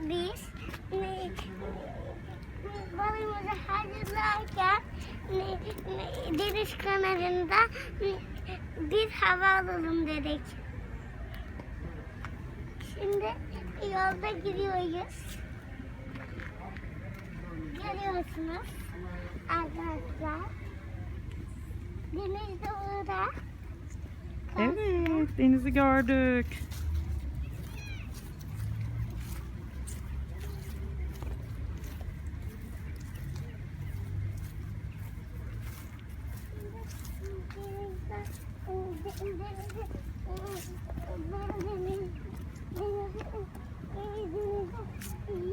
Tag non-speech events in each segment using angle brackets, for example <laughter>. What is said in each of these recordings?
biz e, balığımızı hazırlarken e, e, deniz kenarında e, bir hava alalım dedik. Şimdi yolda gidiyoruz. Görüyorsunuz arkadaşlar. Deniz de orada. Evet, denizi gördük.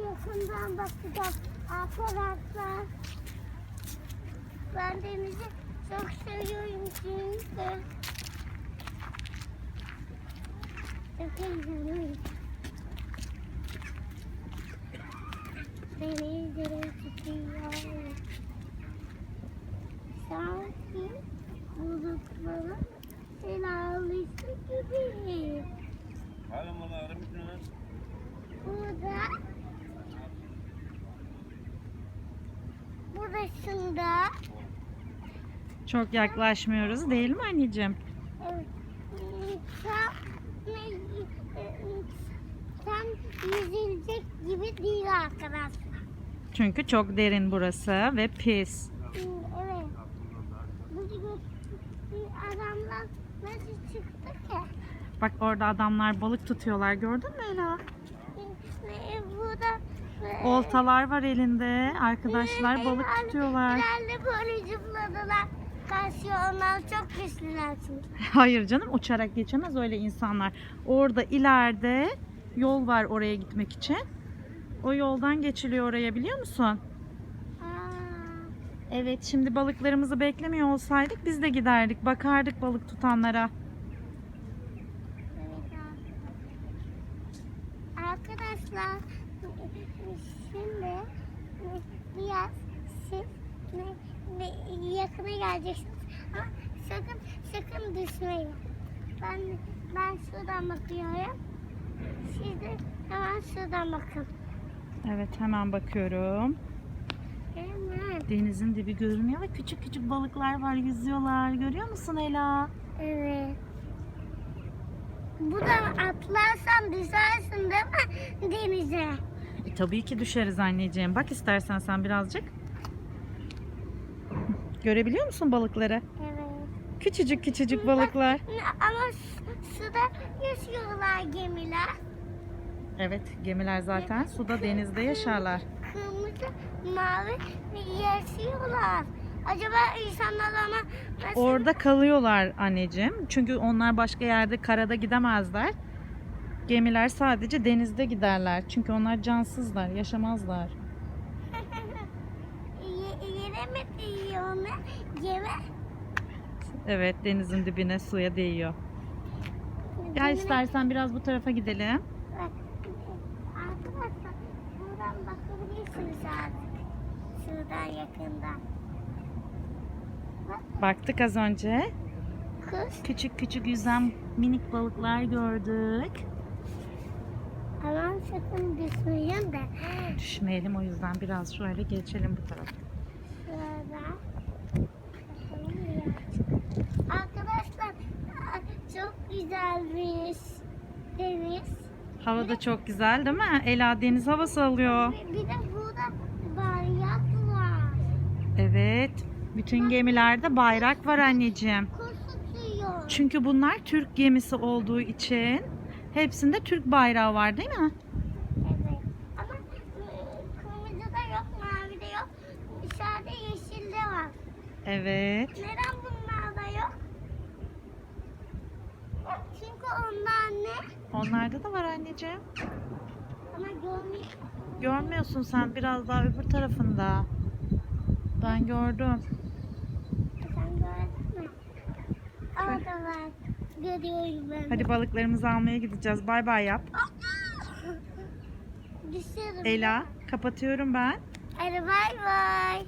Yakından bakacağız arkadaşlar. Ben denizi çok seviyorum çünkü. Çok heyecanlıyım. Deniz bulutların selalısı gibi. Hala bana aramışsın lan. Burada burasında Çok yaklaşmıyoruz değil mi anneciğim? evet, tam tam yüzülecek gibi değil arkadaşlar. Çünkü çok derin burası ve pis. Evet. Bu bu adamlar Bak orada adamlar balık tutuyorlar gördün mü Ela? Burada Oltalar var elinde. Arkadaşlar balık tutuyorlar. İlerle böyle zıpladılar. Onlar çok güçlüler. Hayır canım uçarak geçemez öyle insanlar. Orada ileride yol var oraya gitmek için. O yoldan geçiliyor oraya biliyor musun? Evet şimdi balıklarımızı beklemiyor olsaydık biz de giderdik. Bakardık balık tutanlara. evet abi. Arkadaşlar şimdi biraz siz yakına geleceksiniz. Ama sakın sakın düşmeyin. Ben ben şuradan bakıyorum. Siz de hemen şuradan bakın. Evet hemen bakıyorum. Hemen. Denizin dibi görünüyor ve küçük küçük balıklar var yüzüyorlar. Görüyor musun Ela? Evet. Bu da atlarsan düşersin değil mi denize? E, tabii ki düşeriz anneciğim. Bak istersen sen birazcık. Görebiliyor musun balıkları? Evet. Küçücük küçücük balıklar. Ama su- suda yaşıyorlar gemiler. Evet gemiler zaten suda denizde yaşarlar. Kırmızı, mavi yaşıyorlar. Acaba insanlar ona nasıl... Orada kalıyorlar anneciğim. Çünkü onlar başka yerde karada gidemezler. Gemiler sadece denizde giderler. Çünkü onlar cansızlar, yaşamazlar. Yere değiyor. Evet denizin dibine suya değiyor. Gel istersen biraz bu tarafa gidelim. Bak, Arkadaşlar buradan bakabilirsiniz artık. Şuradan yakından. Baktık az önce. Küçük küçük yüzen minik balıklar gördük. Aman sakın düşmeyin de. Düşmeyelim o yüzden biraz şöyle geçelim bu tarafa. Birazcık. Arkadaşlar çok güzelmiş deniz. Hava da çok güzel değil mi? Ela deniz havası alıyor. Bir bir de burada bayrak var. Evet. Bütün gemilerde bayrak var anneciğim. Çünkü bunlar Türk gemisi olduğu için hepsinde Türk bayrağı var değil mi? Evet. Ama e, kırmızı da yok, mavi de yok. Dışarıda yeşil de var. Evet. Neden bunlar da yok? Çünkü onlar ne? Onlarda da var anneciğim. Ama görmüyor. Görmüyorsun sen biraz daha öbür tarafında. Ben gördüm. Sen gördün mü? Orada var. Görüyorum ben. Hadi balıklarımızı almaya gideceğiz. Bay bay yap. <laughs> Düşerim. Ela kapatıyorum ben. Hadi bay bay.